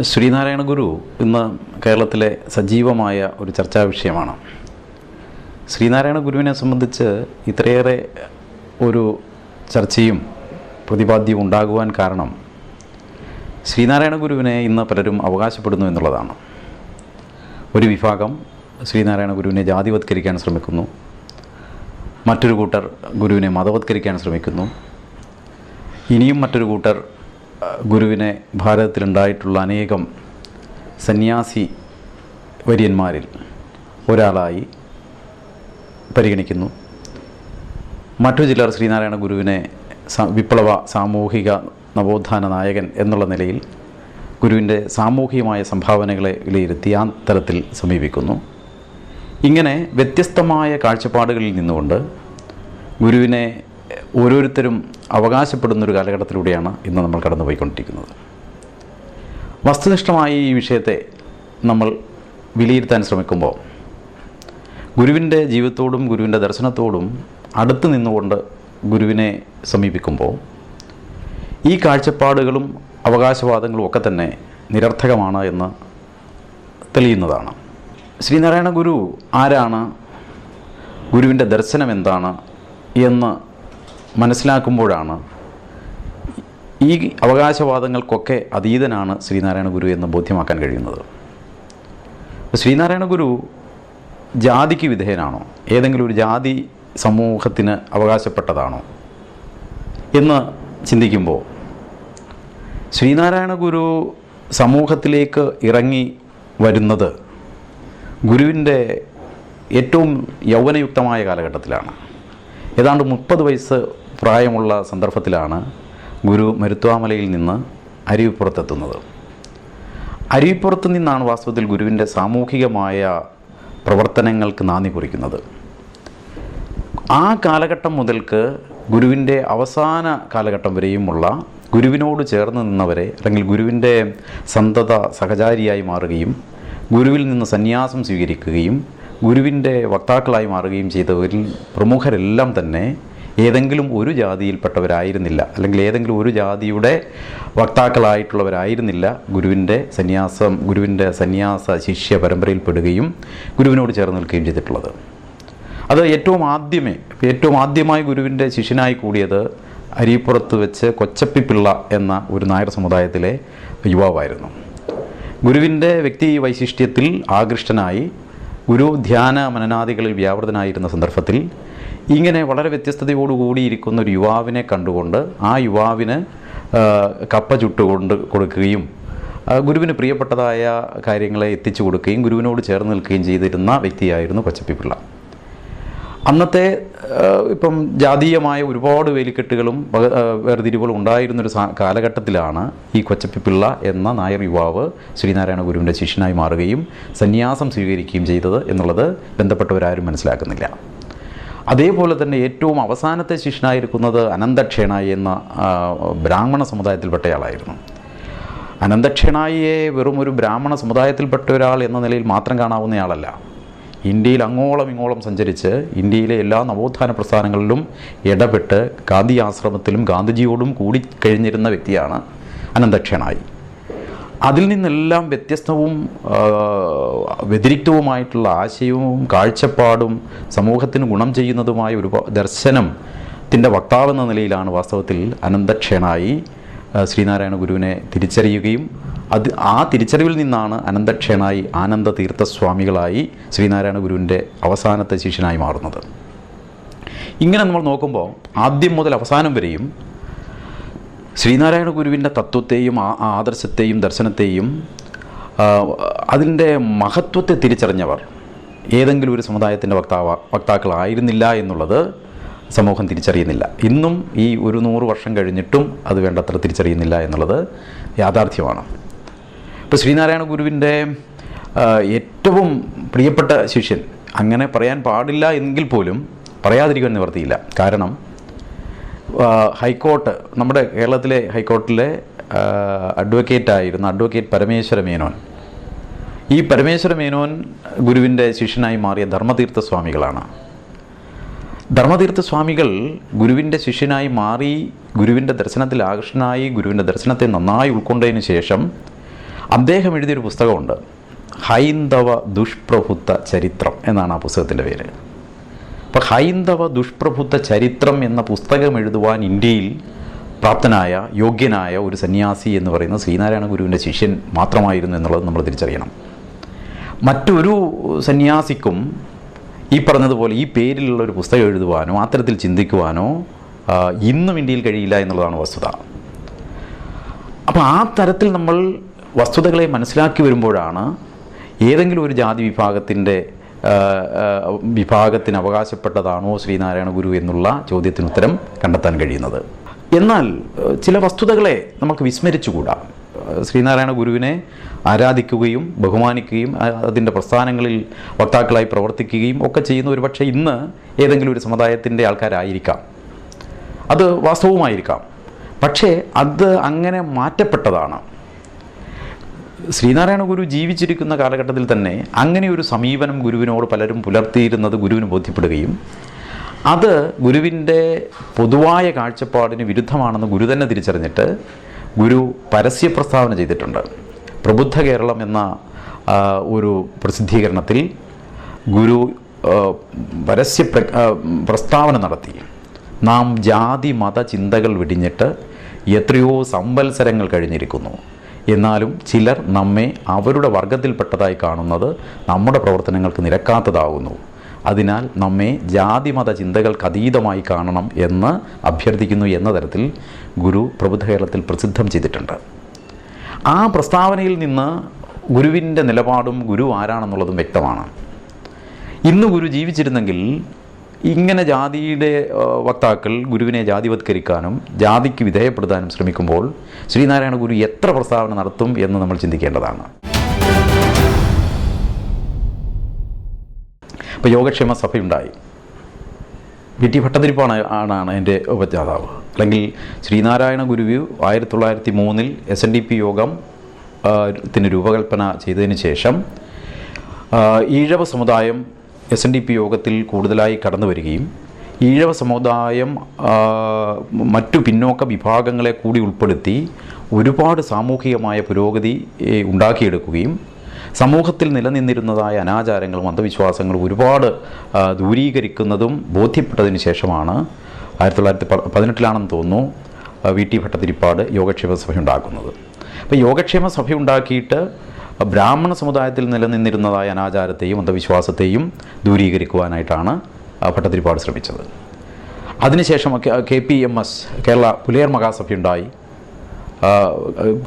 ശ്രീനാരായണ ഗുരു ഇന്ന് കേരളത്തിലെ സജീവമായ ഒരു ചർച്ചാ വിഷയമാണ്. ശ്രീനാരായണ ഗുരുവിനെ സംബന്ധിച്ച് ഇത്രയേറെ ഒരു ചർച്ചയും പ്രതിപാദ്യവും ഉണ്ടാകുവാൻ കാരണം ശ്രീനാരായണ ഗുരുവിനെ ഇന്ന് പലരും അവകാശപ്പെടുന്നു എന്നുള്ളതാണ്. ഒരു വിഭാഗം ശ്രീനാരായണ ഗുരുവിനെ ജാതിവത്കരിക്കാൻ ശ്രമിക്കുന്നു. മറ്റൊരു കൂട്ടർ ഗുരുവിനെ മതവത്കരിക്കാൻ ശ്രമിക്കുന്നു. ഇനിയും മറ്റൊരു കൂട്ടർ ഗുരുവിനെ ഭാരതത്തിലുണ്ടായിട്ടുള്ള അനേകം സന്യാസി വര്യന്മാരിൽ ഒരാളായി പരിഗണിക്കുന്നു. മറ്റു ചിലർ ശ്രീനാരായണ ഗുരുവിനെ വിപ്ലവ സാമൂഹിക നവോത്ഥാന നായകൻ എന്നുള്ള നിലയിൽ ഗുരുവിന്റെ സാമൂഹികമായ സംഭാവനകളെ വിലയിരുത്തി ആ തരത്തിൽ സമീപിക്കുന്നു. ഇങ്ങനെ വ്യത്യസ്തമായ കാഴ്ചപ്പാടുകളിൽ നിന്നുകൊണ്ട് ഗുരുവിനെ ഓരോരുത്തരും അവകാശപ്പെടുന്നൊരു കാലഘട്ടത്തിലൂടെയാണ് ഇന്ന് നമ്മൾ കടന്നുപോയിക്കൊണ്ടിരിക്കുന്നത്. വസ്തുനിഷ്ഠമായി ഈ വിഷയത്തെ നമ്മൾ വിലയിരുത്താൻ ശ്രമിക്കുമ്പോൾ ഗുരുവിന്റെ ജീവിതത്തോടും ഗുരുവിന്റെ ദർശനത്തോടും അടുത്ത് നിന്നുകൊണ്ട് ഗുരുവിനെ സമീപിക്കുമ്പോൾ ഈ കാഴ്ചപ്പാടുകളും അവകാശവാദങ്ങളും ഒക്കെ തന്നെ നിരർത്ഥകമാണ് എന്ന് തെളിയുന്നതാണ്. ശ്രീനാരായണ ഗുരു ആരാണ്? ഗുരുവിന്റെ ദർശനം എന്താണ് എന്ന് മനസ്സിലാക്കുമ്പോഴാണ് ഈ അവകാശവാദങ്ങൾക്കൊക്കെ അതീതനാണ് ശ്രീനാരായണ ഗുരു എന്ന് ബോധ്യമാക്കാൻ കഴിയുന്നത്. ശ്രീനാരായണ ഗുരു ജാതിക്ക് വിധേയനാണോ? ഏതെങ്കിലും ഒരു ജാതി സമൂഹത്തിന് അവകാശപ്പെട്ടതാണോ? എന്ന് ചിന്തിക്കുമ്പോൾ ശ്രീനാരായണ ഗുരു സമൂഹത്തിലേക്ക് ഇറങ്ങി വരുന്നത് ഗുരുവിന്റെ ഏറ്റവും യൗവനയുക്തമായ കാലഘട്ടത്തിലാണ്. ഏതാണ്ട് മുപ്പത് വയസ്സ് പ്രായമുള്ള സന്ദർഭത്തിലാണ് ഗുരു മരുത്വാമലയിൽ നിന്ന് അരുവിപ്പുറത്തെത്തുന്നത് അരുവിപ്പുറത്ത് നിന്നാണ് വാസ്തവത്തിൽ ഗുരുവിന്റെ സാമൂഹികമായ പ്രവർത്തനങ്ങൾക്ക് നാന്ദി കുറിക്കുന്നത്. ആ കാലഘട്ടം മുതൽക്ക് ഗുരുവിന്റെ അവസാന കാലഘട്ടം വരെയുമുള്ള ഗുരുവിനോട് ചേർന്ന് നിന്നവരെ അല്ലെങ്കിൽ ഗുരുവിന്റെ സന്തത സഹചാരിയായി മാറുകയും ഗുരുവിൽ നിന്ന് സന്യാസം സ്വീകരിക്കുകയും ഗുരുവിന്റെ വക്താക്കളായി മാറുകയും ചെയ്തവരിൽ പ്രമുഖരെല്ലാം തന്നെ ഏതെങ്കിലും ഒരു ജാതിയിൽപ്പെട്ടവരായിരുന്നില്ല. അല്ലെങ്കിൽ ഏതെങ്കിലും ഒരു ജാതിയുടെ വക്താക്കളായിട്ടുള്ളവരായിരുന്നില്ല. ഗുരുവിന്റെ സന്യാസം ഗുരുവിന്റെ സന്യാസ ശിഷ്യ പരമ്പരയിൽപ്പെടുകയും ഗുരുവിനോട് ചേർന്ന് നിൽക്കുകയും ചെയ്തിട്ടുള്ളത്. അത് ഏറ്റവും ആദ്യമേ ഏറ്റവും ആദ്യമായി ഗുരുവിന്റെ ശിഷ്യനായി കൂടിയത് അരിപ്പുറത്ത് വെച്ച് കൊച്ചപ്പി പിള്ള എന്ന ഒരു നായർ സമുദായത്തിലെ യുവാവായിരുന്നു. ഗുരുവിന്റെ വ്യക്തി വൈശിഷ്ട്യത്തിൽ ആകൃഷ്ടനായി ഗുരു ധ്യാന മനനാദികളിൽ വ്യാപൃതനായിരുന്ന സന്ദർഭത്തിൽ ഇങ്ങനെ വളരെ വ്യത്യസ്തതയോടുകൂടിയിരിക്കുന്ന ഒരു യുവാവിനെ കണ്ടുകൊണ്ട് ആ യുവാവിന് കപ്പ ചുട്ടുകൊണ്ട് കൊടുക്കുകയും ഗുരുവിന് പ്രിയപ്പെട്ടതായ കാര്യങ്ങളെ എത്തിച്ചു കൊടുക്കുകയും ഗുരുവിനോട് ചേർന്ന് നിൽക്കുകയും ചെയ്തിരുന്ന വ്യക്തിയായിരുന്നു കൊച്ചപ്പിപ്പിള്ള. അന്നത്തെ ഇപ്പം ജാതീയമായ ഒരുപാട് വേലിക്കെട്ടുകളും വേർതിരിവുകളും ഉണ്ടായിരുന്നൊരു കാലഘട്ടത്തിലാണ് ഈ കൊച്ചപ്പിപ്പിള്ള എന്ന നായർ യുവാവ് ശ്രീനാരായണ ഗുരുവിന്റെ ശിഷ്യനായി മാറുകയും സന്യാസം സ്വീകരിക്കുകയും ചെയ്തത് എന്നുള്ളത് ബന്ധപ്പെട്ടവരാരും മനസ്സിലാക്കുന്നില്ല. അതേപോലെ തന്നെ ഏറ്റവും അവസാനത്തെ ശിഷ്യനായിരിക്കുന്നത് അനന്തക്ഷേണായി എന്ന ബ്രാഹ്മണ സമുദായത്തിൽപ്പെട്ടയാളായിരുന്നു. അനന്തക്ഷേണായിയെ വെറും ഒരു ബ്രാഹ്മണ സമുദായത്തിൽപ്പെട്ട ഒരാൾ എന്ന നിലയിൽ മാത്രം കാണാവുന്നയാളല്ല. ഇന്ത്യയിൽ അങ്ങോളം ഇങ്ങോളം സഞ്ചരിച്ച് ഇന്ത്യയിലെ എല്ലാ നവോത്ഥാന പ്രസ്ഥാനങ്ങളിലും ഇടപെട്ട് ഗാന്ധി ആശ്രമത്തിലും ഗാന്ധിജിയോടും കൂടി കഴിഞ്ഞിരുന്ന വ്യക്തിയാണ് അനന്തക്ഷേണായി. അതിൽ നിന്നെല്ലാം വ്യത്യസ്തവും വ്യതിരിക്തവുമായിട്ടുള്ള ആശയവും കാഴ്ചപ്പാടും സമൂഹത്തിന് ഗുണം ചെയ്യുന്നതുമായ ഒരു ദർശനത്തിന്റെ വക്താവെന്ന നിലയിലാണ് വാസ്തവത്തിൽ അനന്തക്ഷേണായി ശ്രീനാരായണ ഗുരുവിനെ തിരിച്ചറിയുകയും അത് ആ തിരിച്ചറിവിൽ നിന്നാണ് അനന്തക്ഷേണായി ആനന്ദ തീർത്ഥസ്വാമികളായി ശ്രീനാരായണ ഗുരുവിന്റെ അവസാനത്തെ ശിഷ്യനായി മാറുന്നത്. ഇങ്ങനെ നമ്മൾ നോക്കുമ്പോൾ ആദ്യം മുതൽ അവസാനം വരെയും ശ്രീനാരായണ ഗുരുവിന്റെ തത്വത്തെയും ആ ആദർശത്തെയും ദർശനത്തെയും അതിന്റെ മഹത്വത്തെ തിരിച്ചറിഞ്ഞവർ ഏതെങ്കിലും ഒരു സമുദായത്തിന്റെ വക്താവ വക്താക്കളായിരുന്നില്ല എന്നുള്ളത് സമൂഹം തിരിച്ചറിയുന്നില്ല. ഇന്നും ഈ ഒരു നൂറ് വർഷം കഴിഞ്ഞിട്ടും അത് വേണ്ടത്ര തിരിച്ചറിയുന്നില്ല എന്നുള്ളത് യാഥാർത്ഥ്യമാണ്. ഇപ്പോൾ ശ്രീനാരായണ ഗുരുവിന്റെ ഏറ്റവും പ്രിയപ്പെട്ട ശിഷ്യൻ അങ്ങനെ പറയാൻ പാടില്ല എങ്കിൽ പോലും പറയാതിരിക്കാൻ നിവർത്തിയില്ല. കാരണം ഹൈക്കോർട്ട് നമ്മുടെ കേരളത്തിലെ ഹൈക്കോർട്ടിലെ അഡ്വക്കേറ്റ് ആയിരുന്ന അഡ്വക്കേറ്റ് പരമേശ്വര മേനോൻ. ഈ പരമേശ്വര മേനോൻ ഗുരുവിന്റെ ശിഷ്യനായി മാറിയ ധർമ്മതീർത്ഥ സ്വാമികളാണ്. ധർമ്മതീർത്ഥ സ്വാമികൾ ഗുരുവിന്റെ ശിഷ്യനായി മാറി ഗുരുവിന്റെ ദർശനത്തിൽ ആകർഷനായി ഗുരുവിന്റെ ദർശനത്തെ നന്നായി ഉൾക്കൊണ്ടതിന് ശേഷം അദ്ദേഹം എഴുതിയൊരു പുസ്തകമുണ്ട്. ഹൈന്ദവ ദുഷ്പ്രഭുത്വ ചരിത്രം എന്നാണ് ആ പുസ്തകത്തിന്റെ പേര്. അപ്പോൾ ഹൈന്ദവ ദുഷ്പ്രഭുത്വ ചരിത്രം എന്ന പുസ്തകം എഴുതുവാൻ ഇന്ത്യയിൽ പ്രാപ്തനായ യോഗ്യനായ ഒരു സന്യാസി എന്ന് പറയുന്ന ശ്രീനാരായണ ഗുരുവിന്റെ ശിഷ്യൻ മാത്രമായിരുന്നു എന്നുള്ളത് നമ്മൾ തിരിച്ചറിയണം. മറ്റൊരു സന്യാസിക്കും ഈ പറഞ്ഞതുപോലെ ഈ പേരിലുള്ള ഒരു പുസ്തകം എഴുതുവാനോ അത്തരത്തിൽ ചിന്തിക്കുവാനോ ഇന്നും ഇന്ത്യയിൽ കഴിയില്ല എന്നുള്ളതാണ് വസ്തുത. അപ്പോൾ ആ തരത്തിൽ നമ്മൾ വസ്തുതകളെ മനസ്സിലാക്കി വരുമ്പോഴാണ് ഏതെങ്കിലും ഒരു ജാതി വിഭാഗത്തിന്റെ വിഭാഗത്തിന് അവകാശപ്പെട്ടതാണോ ശ്രീനാരായണ ഗുരു എന്നുള്ള ചോദ്യത്തിന് ഉത്തരം കണ്ടെത്താൻ കഴിയുന്നത്. എന്നാൽ ചില വസ്തുതകളെ നമുക്ക് വിസ്മരിച്ചുകൂടാ. ശ്രീനാരായണ ഗുരുവിനെ ആരാധിക്കുകയും ബഹുമാനിക്കുകയും അതിന്റെ പ്രസ്ഥാനങ്ങളിൽ വക്താക്കളായി പ്രവർത്തിക്കുകയും ഒക്കെ ചെയ്യുന്ന ഒരു പക്ഷേ ഇന്ന് ഏതെങ്കിലും ഒരു സമുദായത്തിന്റെ ആൾക്കാരായിരിക്കാം. അത് വാസ്തവമായിരിക്കാം. പക്ഷേ അത് അങ്ങനെ മാറ്റപ്പെട്ടതാണ്. ശ്രീനാരായണ ഗുരു ജീവിച്ചിരിക്കുന്ന കാലഘട്ടത്തിൽ തന്നെ അങ്ങനെ ഒരു സമീപനം ഗുരുവിനോട് പലരും പുലർത്തിയിരുന്നത് ഗുരുവിന് ബോധ്യപ്പെടുകയും അത് ഗുരുവിന്റെ പൊതുവായ കാഴ്ചപ്പാടിന് വിരുദ്ധമാണെന്ന് ഗുരു തന്നെ തിരിച്ചറിഞ്ഞിട്ട് ഗുരു പരസ്യ പ്രസ്താവന ചെയ്തിട്ടുണ്ട്. പ്രബുദ്ധ കേരളം എന്ന ഒരു പ്രസിദ്ധീകരണത്തിൽ ഗുരു പരസ്യ പ്രസ്താവന നടത്തി. നാം ജാതി മത ചിന്തകൾ വെടിഞ്ഞിട്ട് എത്രയോ സംവത്സരങ്ങൾ കഴിഞ്ഞിരിക്കുന്നു. എന്നാലും ചിലർ നമ്മെ അവരുടെ വർഗത്തിൽപ്പെട്ടതായി കാണുന്നത് നമ്മുടെ പ്രവർത്തനങ്ങൾക്ക് നിരക്കാത്തതാകുന്നു. അതിനാൽ നമ്മെ ജാതിമത ചിന്തകൾക്ക് അതീതമായി കാണണം എന്ന് അഭ്യർത്ഥിക്കുന്നു എന്ന തരത്തിൽ ഗുരു പ്രബുദ്ധ കേരളത്തിൽ പ്രസിദ്ധം ചെയ്തിട്ടുണ്ട്. ആ പ്രസ്താവനയിൽ നിന്ന് ഗുരുവിന്റെ നിലപാടും ഗുരു ആരാണെന്നുള്ളതും വ്യക്തമാണ്. ഇന്ന് ഗുരു ജീവിച്ചിരുന്നെങ്കിൽ ഇങ്ങനെ ജാതിയുടെ വക്താക്കൾ ഗുരുവിനെ ജാതിവത്കരിക്കാനും ജാതിക്ക് വിധേയപ്പെടുത്താനും ശ്രമിക്കുമ്പോൾ ശ്രീനാരായണ ഗുരു എത്ര പ്രസ്താവന നടത്തും എന്ന് നമ്മൾ ചിന്തിക്കേണ്ടതാണ്. ഇപ്പോൾ യോഗക്ഷേമ സഭയുണ്ടായി. വി ടി ഭട്ടതിരിപ്പാണ് ആണാണ് എന്റെ ഉപജ്ഞാതാവ്. അല്ലെങ്കിൽ ശ്രീനാരായണ ഗുരുവ് ആയിരത്തി തൊള്ളായിരത്തി മൂന്നിൽ എസ് എൻ ഡി പി യോഗം ത്തിന് രൂപകൽപ്പന ചെയ്തതിന് ശേഷം ഈഴവ സമുദായം എസ് എൻ ഡി പി യോഗത്തിൽ കൂടുതലായി കടന്നു വരികയും ഈഴവ സമുദായം മറ്റു പിന്നോക്ക വിഭാഗങ്ങളെ കൂടി ഉൾപ്പെടുത്തി ഒരുപാട് സാമൂഹികമായ പുരോഗതി ഉണ്ടാക്കിയെടുക്കുകയും സമൂഹത്തിൽ നിലനിന്നിരുന്നതായ അനാചാരങ്ങളും അന്ധവിശ്വാസങ്ങളും ഒരുപാട് ദൂരീകരിക്കുന്നതും ബോധ്യപ്പെട്ടതിന് ശേഷമാണ് ആയിരത്തി തൊള്ളായിരത്തി പതിനെട്ടിലാണെന്ന് തോന്നുന്നു വി ടി ഭട്ടതിരിപ്പാട് യോഗക്ഷേമ സഭ ഉണ്ടാക്കുന്നത് അപ്പോൾ യോഗക്ഷേമ സഭ ഉണ്ടാക്കിയിട്ട് ബ്രാഹ്മണ സമുദായത്തിൽ നിലനിന്നിരുന്നതായ അനാചാരത്തെയും അന്ധവിശ്വാസത്തെയും ദൂരീകരിക്കുവാനായിട്ടാണ് ഭട്ടതിരിപ്പാട് ശ്രമിച്ചത്. അതിനുശേഷം K P M S Kerala Pulayar Mahasabha ഉണ്ടായി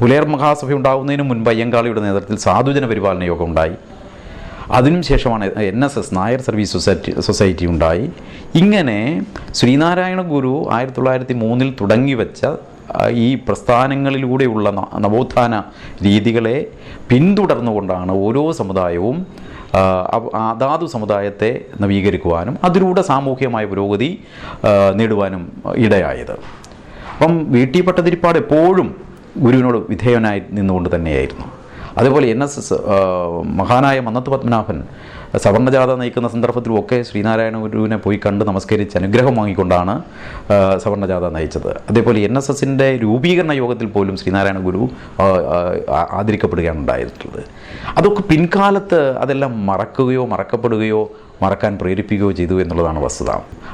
പുലയർ മഹാസഭ ഉണ്ടാകുന്നതിന് മുൻപ് അയ്യങ്കാളിയുടെ നേതൃത്വത്തിൽ സാധുജന പരിപാലന യോഗം ഉണ്ടായി. അതിനും ശേഷമാണ് N S S Nair service society society ഉണ്ടായി. ഇങ്ങനെ ശ്രീനാരായണ ഗുരു ആയിരത്തി തൊള്ളായിരത്തി മൂന്നിൽ തുടങ്ങി വെച്ച ഈ പ്രസ്ഥാനങ്ങളിലൂടെയുള്ള നവോത്ഥാന രീതികളെ പിന്തുടർന്നുകൊണ്ടാണ് ഓരോ സമുദായവും അതാതു സമുദായത്തെ നവീകരിക്കുവാനും അതിലൂടെ സാമൂഹികമായ പുരോഗതി നേടുവാനും ഇടയായത്. അപ്പം വീട്ടി പട്ടതിരിപ്പാട് എപ്പോഴും ഗുരുവിനോട് വിധേയനായി നിന്നുകൊണ്ട് തന്നെയായിരുന്നു. അതേപോലെ എൻ എസ് എസ് മഹാനായ മന്നത്ത് പത്മനാഭൻ സവർണജാഥ നയിക്കുന്ന സന്ദർഭത്തിലും ഒക്കെ ശ്രീനാരായണ ഗുരുവിനെ പോയി കണ്ട് നമസ്കരിച്ച് അനുഗ്രഹം വാങ്ങിക്കൊണ്ടാണ് സവർണജാഥ നയിച്ചത്. അതേപോലെ എൻ എസ് എസിന്റെ രൂപീകരണ യോഗത്തിൽ പോലും ശ്രീനാരായണ ഗുരു ആദരിക്കപ്പെടുകയാണ് ഉണ്ടായിട്ടുള്ളത് അതൊക്കെ പിൻകാലത്ത് അതെല്ലാം മറക്കുകയോ മറക്കപ്പെടുകയോ മറക്കാൻ പ്രേരിപ്പിക്കുകയോ ചെയ്തു എന്നുള്ളതാണ് വസ്തുത.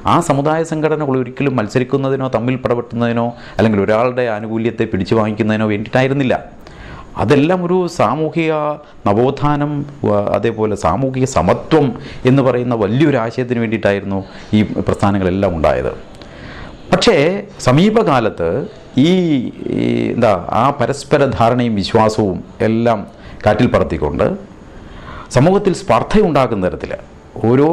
ആ സമുദായ സംഘടനകൾ ഒരിക്കലും മത്സരിക്കുന്നതിനോ തമ്മിൽ പടപെട്ടുന്നതിനോ അല്ലെങ്കിൽ ഒരാളുടെ ആനുകൂല്യത്തെ പിടിച്ചു വാങ്ങിക്കുന്നതിനോ വേണ്ടിയിട്ടായിരുന്നില്ല. അതെല്ലാം ഒരു സാമൂഹിക നവോത്ഥാനം അതേപോലെ സാമൂഹിക സമത്വം എന്ന് പറയുന്ന വലിയൊരു ആശയത്തിന് വേണ്ടിയിട്ടായിരുന്നു ഈ പ്രസ്ഥാനങ്ങളെല്ലാം ഉണ്ടായത്. പക്ഷേ സമീപകാലത്ത് ഈ എന്താ ആ പരസ്പര ധാരണയും വിശ്വാസവും എല്ലാം കാറ്റിൽ പറത്തിക്കൊണ്ട് സമൂഹത്തിൽ സ്പർദ്ധയുണ്ടാക്കുന്ന തരത്തിൽ ഓരോ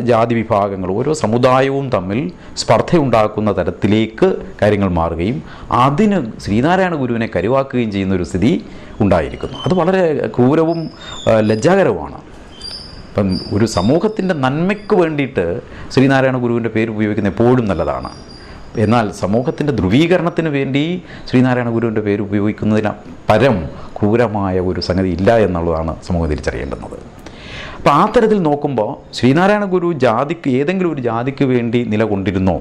ജാതി വിഭാഗങ്ങൾ ഓരോ സമുദായവും തമ്മിൽ സ്പർദ്ധയുണ്ടാക്കുന്ന തരത്തിലേക്ക് കാര്യങ്ങൾ മാറുകയും അതിന് ശ്രീനാരായണ ഗുരുവിനെ കരുവാക്കുകയും ചെയ്യുന്ന ഒരു സ്ഥിതി ഉണ്ടായിരിക്കുന്നു. അത് വളരെ ക്രൂരവും ലജ്ജാകരവുമാണ്. ഇപ്പം ഒരു സമൂഹത്തിന്റെ നന്മയ്ക്ക് വേണ്ടിയിട്ട് ശ്രീനാരായണ ഗുരുവിന്റെ പേര് ഉപയോഗിക്കുന്നത് എപ്പോഴും നല്ലതാണ്. എന്നാൽ സമൂഹത്തിന്റെ ധ്രുവീകരണത്തിന് വേണ്ടി ശ്രീനാരായണ ഗുരുവിന്റെ പേര് ഉപയോഗിക്കുന്നതിന് പരം ക്രൂരമായ ഒരു സംഗതി ഇല്ല എന്നുള്ളതാണ് സമൂഹം തിരിച്ചറിയേണ്ടുന്നത്. അപ്പോൾ ആ തരത്തിൽ നോക്കുമ്പോൾ ശ്രീനാരായണ ഗുരു ജാതിക്ക് ഏതെങ്കിലും ഒരു ജാതിക്ക് വേണ്ടി നിലകൊണ്ടിരുന്നോ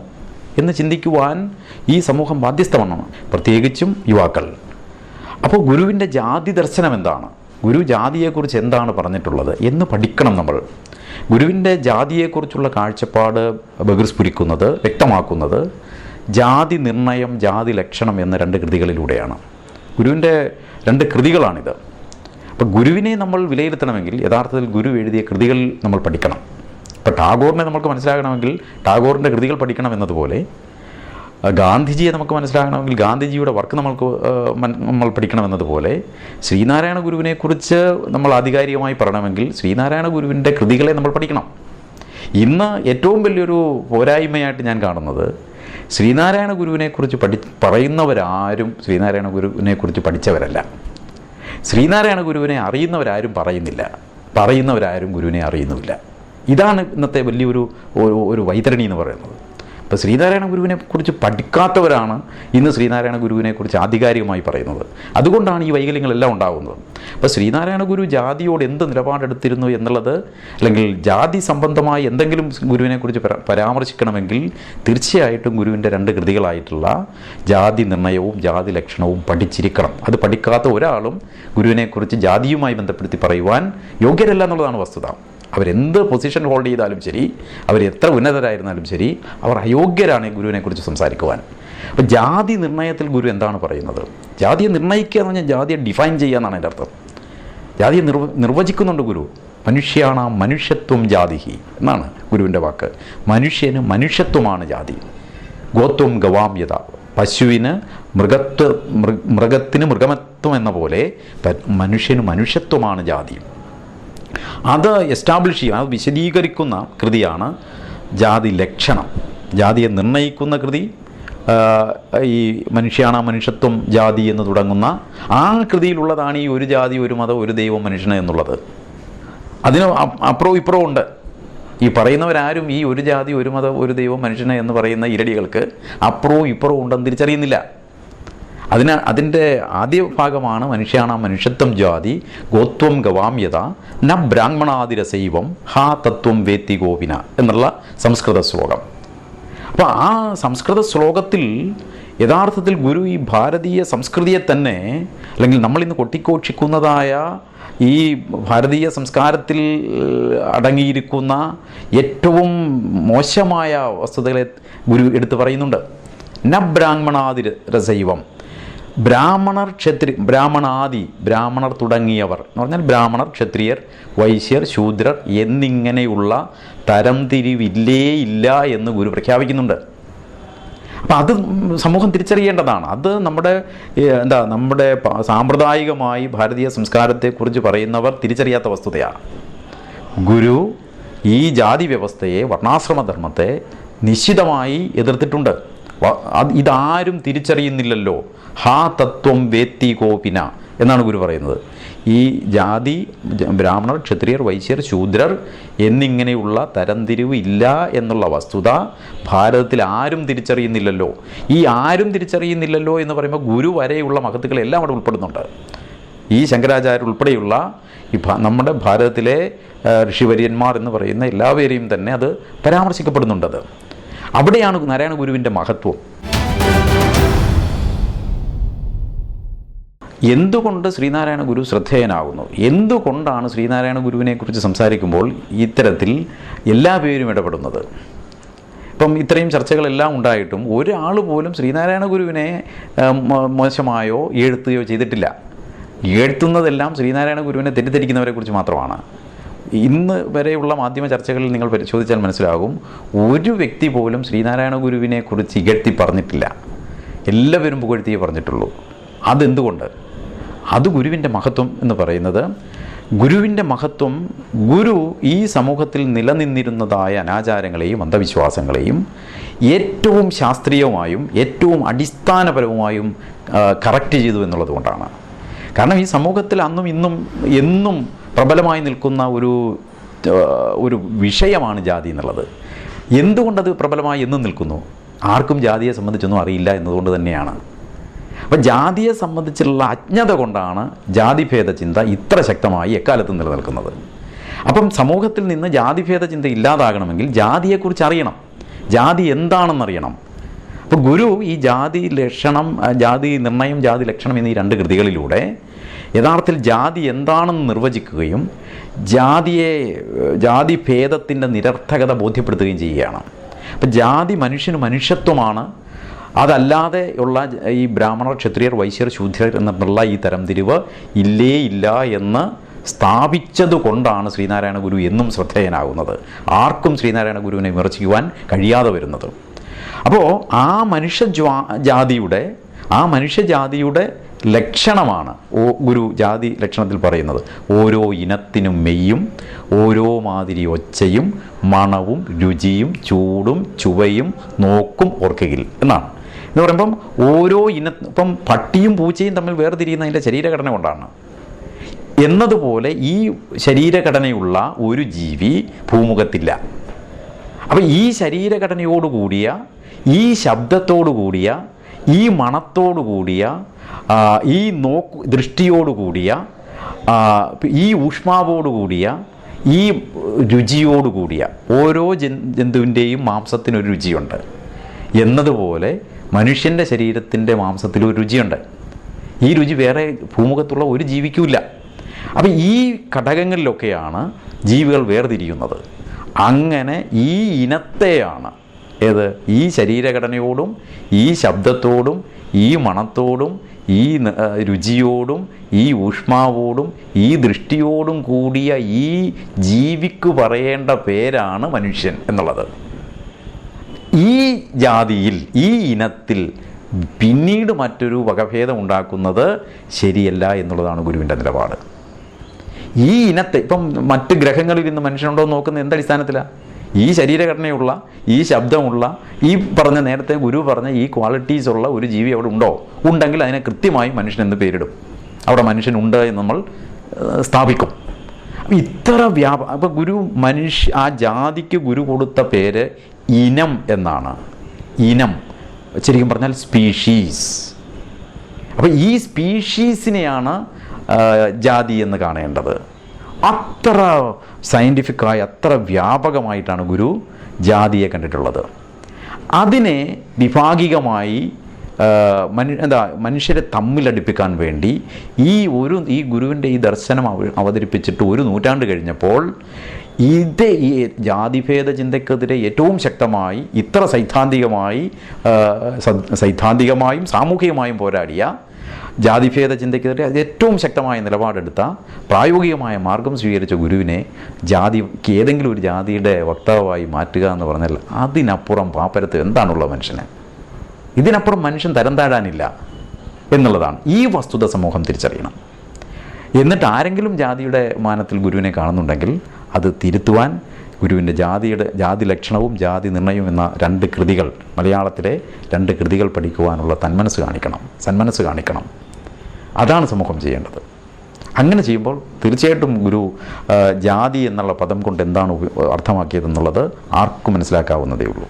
എന്ന് ചിന്തിക്കുവാൻ ഈ സമൂഹം ബാധ്യസ്ഥമാണ് പ്രത്യേകിച്ചും യുവാക്കൾ. അപ്പോൾ ഗുരുവിന്റെ ജാതി ദർശനം എന്താണ്? ഗുരു ജാതിയെക്കുറിച്ച് എന്താണ് പറഞ്ഞിട്ടുള്ളത്? എന്ന് പഠിക്കണം നമ്മൾ. ഗുരുവിന്റെ ജാതിയെക്കുറിച്ചുള്ള കാഴ്ചപ്പാട് ബഹിർസ്ഫുരിക്കുന്നത് വ്യക്തമാക്കുന്നത് ജാതി നിർണയം ജാതി ലക്ഷണം എന്ന രണ്ട് കൃതികളിലൂടെയാണ്. ഗുരുവിന്റെ രണ്ട് കൃതികളാണിത്. അപ്പോൾ ഗുരുവിനെ നമ്മൾ വിലയിരുത്തണമെങ്കിൽ യഥാർത്ഥത്തിൽ ഗുരു എഴുതിയ കൃതികൾ നമ്മൾ പഠിക്കണം. ഇപ്പോൾ ടാഗോറിനെ നമുക്ക് മനസ്സിലാകണമെങ്കിൽ ടാഗോറിന്റെ കൃതികൾ പഠിക്കണം എന്നതുപോലെ ഗാന്ധിജിയെ നമുക്ക് മനസ്സിലാകണമെങ്കിൽ ഗാന്ധിജിയുടെ വർക്ക് നമ്മൾക്ക് നമ്മൾ പഠിക്കണമെന്നതുപോലെ ശ്രീനാരായണ ഗുരുവിനെക്കുറിച്ച് നമ്മൾ ആധികാരികമായി പറയണമെങ്കിൽ ശ്രീനാരായണ ഗുരുവിന്റെ കൃതികളെ നമ്മൾ പഠിക്കണം. ഇന്ന് ഏറ്റവും വലിയൊരു പോരായ്മയായിട്ട് ഞാൻ കാണുന്നത് ശ്രീനാരായണ ഗുരുവിനെക്കുറിച്ച് പഠി പറയുന്നവരാരും ശ്രീനാരായണ ഗുരുവിനെക്കുറിച്ച് പഠിച്ചവരല്ല. ശ്രീനാരായണ ഗുരുവിനെ അറിയുന്നവരാരും പറയുന്നില്ല. പറയുന്നവരാരും ഗുരുവിനെ അറിയുന്നുമില്ല. ഇതാണ് ഇന്നത്തെ വലിയൊരു ഒരു വൈതരണി എന്ന് പറയുന്നത്. ഇപ്പോൾ ശ്രീനാരായണ ഗുരുവിനെ കുറിച്ച് പഠിക്കാത്തവരാണ് ഇന്ന് ശ്രീനാരായണ ഗുരുവിനെ കുറിച്ച് ആധികാരികമായി പറയുന്നത്. അതുകൊണ്ടാണ് ഈ വൈകല്യങ്ങളെല്ലാം ഉണ്ടാകുന്നത് അപ്പോൾ ശ്രീനാരായണ ഗുരു ജാതിയോട് എന്ത് നിലപാടെടുത്തിരുന്നു എന്നുള്ളത് അല്ലെങ്കിൽ ജാതി സംബന്ധമായി എന്തെങ്കിലും ഗുരുവിനെ കുറിച്ച് പരാമർശിക്കണമെങ്കിൽ തീർച്ചയായിട്ടും ഗുരുവിന്റെ രണ്ട് കൃതികളായിട്ടുള്ള ജാതി നിർണയവും ജാതി ലക്ഷണവും പഠിച്ചിരിക്കണം. അത് പഠിക്കാത്ത ഒരാളും ഗുരുവിനെക്കുറിച്ച് ജാതിയുമായി ബന്ധപ്പെടുത്തി പറയുവാൻ യോഗ്യരല്ല എന്നുള്ളതാണ് വസ്തുത. അവരെന്ത് പൊസിഷൻ ഹോൾഡ് ചെയ്താലും ശരി അവർ എത്ര ഉന്നതരായിരുന്നാലും ശരി അവർ അയോഗ്യരാണ് ഗുരുവിനെക്കുറിച്ച് സംസാരിക്കുവാൻ. അപ്പോൾ ജാതി നിർണയത്തിൽ ഗുരു എന്താണ് പറയുന്നത്? ജാതിയെ നിർണയിക്കുക എന്ന് പറഞ്ഞാൽ ജാതിയെ ഡിഫൈൻ ചെയ്യുക എന്നാണ് എന്റെ അർത്ഥം. ജാതിയെ നിർവ നിർവചിക്കുന്നുണ്ട് ഗുരു. മനുഷ്യാണ് മനുഷ്യത്വം ജാതിഹി എന്നാണ് ഗുരുവിന്റെ വാക്ക്. മനുഷ്യന് മനുഷ്യത്വമാണ് ജാതി. ഗോത്വം ഗവാമ്യത. പശുവിന് മൃഗത്വ മൃഗത്തിന് മൃഗമത്വം എന്ന പോലെ മനുഷ്യന് മനുഷ്യത്വമാണ് ജാതി. അത് എസ്റ്റാബ്ലിഷ് ചെയ്യുക അത് വിശദീകരിക്കുന്ന കൃതിയാണ് ജാതി ലക്ഷണം. ജാതിയെ നിർണയിക്കുന്ന കൃതി ഈ മനുഷ്യാണ് മനുഷ്യത്വം ജാതി എന്ന് തുടങ്ങുന്ന ആ കൃതിയിലുള്ളതാണ് ഈ ഒരു ജാതി ഒരു മതം ഒരു ദൈവം മനുഷ്യന് എന്നുള്ളത്. അതിന് അപ്പുറവും ഇപ്പുറവും ഉണ്ട്. ഈ പറയുന്നവരാരും ഈ ഒരു ജാതി ഒരു മതം ഒരു ദൈവം മനുഷ്യന് എന്ന് പറയുന്ന ഇരടികൾക്ക് അപ്പുറവും ഇപ്പുറവും ഉണ്ടെന്ന് തിരിച്ചറിയുന്നില്ല. അതിന് അതിന്റെ ആദ്യ ഭാഗമാണ് മനുഷ്യാണ മനുഷ്യത്വം ജാതി ഗോത്വം ഗവാമ്യത ന ബ്രാഹ്മണാതിരസൈവം ഹാ തത്വം വേത്തി ഗോപിന എന്നുള്ള സംസ്കൃത ശ്ലോകം. അപ്പോൾ ആ സംസ്കൃത ശ്ലോകത്തിൽ യഥാർത്ഥത്തിൽ ഗുരു ഈ ഭാരതീയ സംസ്കൃതിയെ തന്നെ അല്ലെങ്കിൽ നമ്മളിന്ന് കൊട്ടിക്കോക്ഷിക്കുന്നതായ ഈ ഭാരതീയ സംസ്കാരത്തിൽ അടങ്ങിയിരിക്കുന്ന ഏറ്റവും മോശമായ വസ്തുതകളെ ഗുരു എടുത്തു പറയുന്നുണ്ട്. ന ബ്രാഹ്മണാതിര രസൈവം ബ്രാഹ്മണർ ക്ഷത്രി ബ്രാഹ്മണാദി ബ്രാഹ്മണർ തുടങ്ങിയവർ എന്ന് പറഞ്ഞാൽ ബ്രാഹ്മണർ ക്ഷത്രിയർ വൈശ്യർ ശൂദ്രർ എന്നിങ്ങനെയുള്ള തരംതിരിവില്ലേ ഇല്ല എന്ന് ഗുരു പ്രഖ്യാപിക്കുന്നുണ്ട്. അപ്പം അത് സമൂഹം തിരിച്ചറിയേണ്ടതാണ്. അത് നമ്മുടെ എന്താ നമ്മുടെ സാമ്പ്രദായികമായി ഭാരതീയ സംസ്കാരത്തെക്കുറിച്ച് പറയുന്നവർ തിരിച്ചറിയാത്ത വസ്തുതയാണ് ഗുരു ഈ ജാതി വ്യവസ്ഥയെ വർണാശ്രമധർമ്മത്തെ നിശ്ചിതമായി എതിർത്തിട്ടുണ്ട്. ഇതാരും തിരിച്ചറിയുന്നില്ലല്ലോ. ഹാ തത്വം വേത്തി കോപിന എന്നാണ് ഗുരു പറയുന്നത്. ഈ ജാതി ബ്രാഹ്മണർ ക്ഷത്രിയർ വൈശ്യർ ശൂദ്രർ എന്നിങ്ങനെയുള്ള തരംതിരിവ് ഇല്ല എന്നുള്ള വസ്തുത ഭാരതത്തിൽ ആരും തിരിച്ചറിയുന്നില്ലല്ലോ. ഈ ആരും തിരിച്ചറിയുന്നില്ലല്ലോ എന്ന് പറയുമ്പോൾ ഗുരു വരെയുള്ള മഹത്തുക്കളെല്ലാം അവിടെ ഉൾപ്പെടുന്നുണ്ട്. ഈ ശങ്കരാചാര്യർ ഉൾപ്പെടെയുള്ള ഈ നമ്മുടെ ഭാരതത്തിലെ ഋഷിവര്യന്മാർ എന്ന് പറയുന്ന എല്ലാവരെയും തന്നെ അത് പരാമർശിക്കപ്പെടുന്നുണ്ടത് അവിടെയാണ് നാരായണ ഗുരുവിന്റെ മഹത്വം. എന്തുകൊണ്ട് ശ്രീനാരായണ ഗുരു ശ്രദ്ധേയനാകുന്നു? എന്തുകൊണ്ടാണ് ശ്രീനാരായണ ഗുരുവിനെക്കുറിച്ച് സംസാരിക്കുമ്പോൾ ഇത്തരത്തിൽ എല്ലാ പേരും ഇടപെടുന്നത്? ഇപ്പം ഇത്രയും ചർച്ചകളെല്ലാം ഉണ്ടായിട്ടും ഒരാൾ പോലും ശ്രീനാരായണ ഗുരുവിനെ മോശമായോ എഴുത്തുകയോ ചെയ്തിട്ടില്ല. എഴുത്തുന്നതെല്ലാം ശ്രീനാരായണ ഗുരുവിനെ തെറ്റിദ്ധരിക്കുന്നവരെക്കുറിച്ച് മാത്രമാണ്. ഇന്ന് വരെയുള്ള മാധ്യമ ചർച്ചകളിൽ നിങ്ങൾ പരിശോധിച്ചാൽ മനസ്സിലാകും ഒരു വ്യക്തി പോലും ശ്രീനാരായണ ഗുരുവിനെ കുറിച്ച് ഇകഴ്ത്തി പറഞ്ഞിട്ടില്ല. എല്ലാവരും പുകഴ്ത്തിയേ പറഞ്ഞിട്ടുള്ളൂ. അതെന്തുകൊണ്ട്? അത് ഗുരുവിന്റെ മഹത്വം എന്ന് പറയുന്നത് ഗുരുവിന്റെ മഹത്വം ഗുരു ഈ സമൂഹത്തിൽ നിലനിന്നിരുന്നതായ അനാചാരങ്ങളെയും അന്ധവിശ്വാസങ്ങളെയും ഏറ്റവും ശാസ്ത്രീയമായും ഏറ്റവും അടിസ്ഥാനപരവുമായും കറക്റ്റ് ചെയ്തു എന്നുള്ളത് കൊണ്ടാണ്. കാരണം ഈ സമൂഹത്തിൽ അന്നും ഇന്നും എന്നും പ്രബലമായി നിൽക്കുന്ന ഒരു ഒരു വിഷയമാണ് ജാതി എന്നുള്ളത്. എന്തുകൊണ്ടത് പ്രബലമായി എന്നും നിൽക്കുന്നു? ആർക്കും ജാതിയെ സംബന്ധിച്ചൊന്നും അറിയില്ല എന്നതുകൊണ്ട് തന്നെയാണ്. അപ്പം ജാതിയെ സംബന്ധിച്ചുള്ള അജ്ഞത കൊണ്ടാണ് ജാതിഭേദ ചിന്ത ഇത്ര ശക്തമായി എക്കാലത്തും നിലനിൽക്കുന്നത്. അപ്പം സമൂഹത്തിൽ നിന്ന് ജാതിഭേദ ചിന്ത ഇല്ലാതാകണമെങ്കിൽ ജാതിയെക്കുറിച്ച് അറിയണം. ജാതി എന്താണെന്നറിയണം. അപ്പം അപ്പോൾ ഗുരു ഈ ജാതി ലക്ഷണം ജാതി നിർണയം ജാതി ലക്ഷണം എന്നീ രണ്ട് കൃതികളിലൂടെ യഥാർത്ഥത്തിൽ ജാതി എന്താണെന്ന് നിർവചിക്കുകയും ജാതിയെ ജാതി ഭേദത്തിന്റെ നിരർത്ഥകത ബോധ്യപ്പെടുത്തുകയും ചെയ്യുകയാണ്. അപ്പം ജാതി മനുഷ്യന് മനുഷ്യത്വമാണ്. അതല്ലാതെ ഉള്ള ഈ ബ്രാഹ്മണർ ക്ഷത്രിയർ വൈശ്യർ ശൂദ്രർ എന്നുള്ള ഈ തരംതിരിവ് ഇല്ലേ ഇല്ല എന്ന് സ്ഥാപിച്ചതുകൊണ്ടാണ് ശ്രീനാരായണ ഗുരു എന്നും ശ്രദ്ധേയനാകുന്നത്. ആർക്കും ശ്രീനാരായണ ഗുരുവിനെ വിമർശിക്കുവാൻ കഴിയാതെ വരുന്നത്. അപ്പോൾ ആ മനുഷ്യ ജാതിയുടെ ആ മനുഷ്യജാതിയുടെ ലക്ഷണമാണ് ഓ ഗുരു ജാതി ലക്ഷണത്തിൽ പറയുന്നത്. ഓരോ ഇനത്തിനും മെയ്യും ഓരോ മാതിരി ഒച്ചയും മണവും രുചിയും ചൂടും ചുവയും നോക്കും ഓർക്കയിൽ എന്നാണ്. എന്ന് പറയുമ്പം ഓരോ ഇന ഇപ്പം പട്ടിയും പൂച്ചയും തമ്മിൽ വേർതിരിയുന്നതിന്റെ ശരീരഘടന കൊണ്ടാണ്. എന്നതുപോലെ ഈ ശരീരഘടനയുള്ള ഒരു ജീവി ഭൂമുഖത്തില്ല. അപ്പം ഈ ശരീരഘടനയോടുകൂടിയ ഈ ശബ്ദത്തോടു കൂടിയ ഈ മണത്തോടു കൂടിയ ഈ നോക്ക് ദൃഷ്ടിയോട് കൂടിയ ഈ ഊഷ്മാവോടുകൂടിയ ഈ രുചിയോടുകൂടിയ ഓരോ ജൻ ജന്തുവിന്റെയും മാംസത്തിനൊരു രുചിയുണ്ട്. എന്നതുപോലെ മനുഷ്യന്റെ ശരീരത്തിന്റെ മാംസത്തിൽ ഒരു രുചിയുണ്ട്. ഈ രുചി വേറെ ഭൂമുഖത്തുള്ള ഒരു ജീവിക്കൂല്ല അപ്പം ഈ ഘടകങ്ങളിലൊക്കെയാണ് ജീവികൾ വേർതിരിയുന്നത്. അങ്ങനെ ഈ ഇനത്തെയാണ് ഏത്? ഈ ശരീരഘടനയോടും ഈ ശബ്ദത്തോടും ഈ മണത്തോടും ഈ രുചിയോടും ഈ ഊഷ്മാവോടും ഈ ദൃഷ്ടിയോടും കൂടിയ ഈ ജീവിക്ക് പറയേണ്ട പേരാണ് മനുഷ്യൻ എന്നുള്ളത്. ഈ ജാതിയിൽ ഈ ഇനത്തിൽ പിന്നീട് മറ്റൊരു വകഭേദം ഉണ്ടാക്കുന്നത് ശരിയല്ല എന്നുള്ളതാണ് ഗുരുവിന്റെ നിലപാട്. ഈ ഇനത്തെ ഇപ്പം മറ്റ് ഗ്രഹങ്ങളിൽ ഇന്ന് മനുഷ്യനുണ്ടോ എന്ന് നോക്കുന്നത് എന്തടിസ്ഥാനത്തിലാണ് ഈ ശരീരഘടനയുള്ള ഈ ശബ്ദമുള്ള ഈ പറഞ്ഞ നേരത്തെ ഗുരു പറഞ്ഞ ഈ ക്വാളിറ്റീസ് ഉള്ള ഒരു ജീവി അവിടെ ഉണ്ടോ? ഉണ്ടെങ്കിൽ അതിനെ കൃത്യമായി മനുഷ്യൻ എന്ന് പേരിടും? അവിടെ മനുഷ്യനുണ്ട് എന്ന് നമ്മൾ സ്ഥാപിക്കും. അപ്പം ഇത്ര വ്യാപ അപ്പം ഗുരു മനുഷ്യ ആ ജാതിക്ക് ഗുരു കൊടുത്ത പേര് ഇനം എന്നാണ്. ഇനം. ശരിക്കും പറഞ്ഞാൽ സ്പീഷീസ് അപ്പോൾ ഈ സ്പീഷീസിനെയാണ് ജാതി എന്ന് കാണേണ്ടത്. അത്ര സയന്റിഫിക്കായി അത്ര വ്യാപകമായിട്ടാണ് ഗുരു ജാതിയെ കണ്ടിട്ടുള്ളത്. അതിനെ വിഭാഗികമായി മനു എന്താ മനുഷ്യരെ തമ്മിലടിപ്പിക്കാൻ വേണ്ടി ഈ ഒരു ഈ ഗുരുവിന്റെ ഈ ദർശനം അവ- അവതരിപ്പിച്ചിട്ട് ഒരു നൂറ്റാണ്ട് കഴിഞ്ഞപ്പോൾ ഇത് ഈ ജാതിഭേദ ചിന്തക്കെതിരെ ഏറ്റവും ശക്തമായി ഇത്ര സൈദ്ധാന്തികമായി സൈദ്ധാന്തികമായും സാമൂഹികമായും പോരാടിയ ജാതിഭേദ ചിന്തയ്ക്കെതിരെ ഏറ്റവും ശക്തമായ നിലപാടെടുത്ത പ്രായോഗികമായ മാർഗം സ്വീകരിച്ച ഗുരുവിനെ ജാതി ഏതെങ്കിലും ഒരു ജാതിയുടെ വക്താവായി മാറ്റുക എന്ന് പറഞ്ഞാൽ അതിനപ്പുറം പാപ്പരത്ത് എന്താണുള്ള മനുഷ്യന്? ഇതിനപ്പുറം മനുഷ്യൻ തരം താഴാനില്ല എന്നുള്ളതാണ്. ഈ വസ്തുത സമൂഹം തിരിച്ചറിയണം. എന്നിട്ട് ആരെങ്കിലും ജാതിയുടെ മാനത്തിൽ ഗുരുവിനെ കാണുന്നുണ്ടെങ്കിൽ അത് തിരുത്തുവാൻ ഗുരുവിന്റെ ജാതിയുടെ ജാതി ലക്ഷണവും ജാതി നിർണയവും എന്ന രണ്ട് കൃതികൾ മലയാളത്തിലെ രണ്ട് കൃതികൾ പഠിക്കുവാനുള്ള തന്മനസ് കാണിക്കണം സന്മനസ് കാണിക്കണം. അതാണ് സമൂഹം ചെയ്യേണ്ടത്. അങ്ങനെ ചെയ്യുമ്പോൾ തീർച്ചയായിട്ടും ഗുരു ജാതി എന്നുള്ള പദം കൊണ്ട് എന്താണ് അർത്ഥമാക്കിയതെന്നുള്ളത് ആർക്കും മനസ്സിലാക്കാവുന്നതേ ഉള്ളൂ.